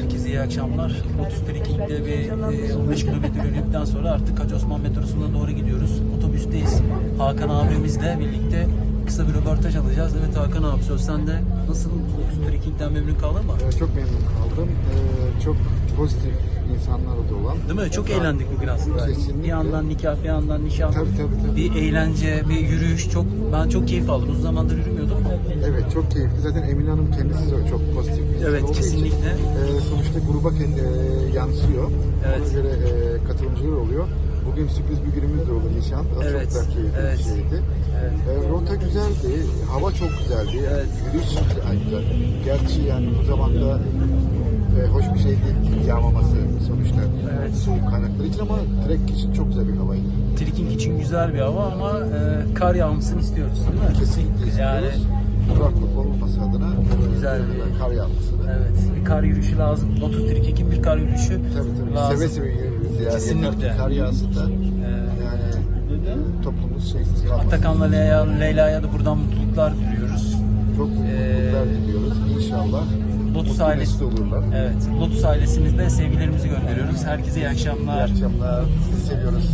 Herkese iyi akşamlar. Lotus Trekking'de bir e, 15 kilometre yürüdükten sonra artık Hacı Osman metrosuna doğru gidiyoruz. Otobüsteyiz. Hakan abimizle birlikte kısa bir röportaj alacağız. Evet Hakan abi söz sende. Nasıl Trekking'den memnun kaldın mı? Ee, çok memnun kaldım. Ee, çok pozitif insanlarla da olan. Değil mi? Çok eğlendik bugün aslında. Kesinlikle. Bir yandan nikah, bir yandan nişan. Tabii, tabii, tabii. Bir eğlence, bir yürüyüş. Çok ben çok keyif aldım. Uzun zamandır yürümüyordum. Evet çok keyifli. Zaten Emine Hanım kendisi de çok pozitif bir Evet, kesinlikle. Için, e, sonuçta gruba e, yansıyor. Evet. Ona göre e, katılımcılar oluyor. Bugün sürpriz bir günümüz de olur inşallah. Evet, Çok da keyifli evet. bir şeydi. Evet. E, rota güzeldi. Hava çok güzeldi. Evet. Yürüyüş güzel. Gerçi yani bu zamanda e, hoş bir şey değil yağmaması sonuçta. Evet. Soğuk kaynakları için ama trek için çok güzel bir havaydı. Trekking için güzel bir hava ama e, kar yağmasını istiyoruz değil mi? Kesinlikle Yani istiyoruz. Kuraklık olmaması adına e, Güzel. kar yağmasını. evet bir kar yürüyüşü lazım. Lotus Trekking'in bir kar yürüyüşü Tabii tabii. lazım. Seve seve yürüyoruz Kesinlikle. Kar yağsın da Ee, yani toplumumuz şeysiz kalmasın. Atakan'la Leyla, Leyla'ya da buradan mutluluklar diliyoruz. Çok mutluluklar Ee, diliyoruz. İnşallah Lotus ailesi. olurlar. Evet, Lotus ailesimizde sevgilerimizi gönderiyoruz. Herkese iyi İyi akşamlar. akşamlar. Sizi seviyoruz.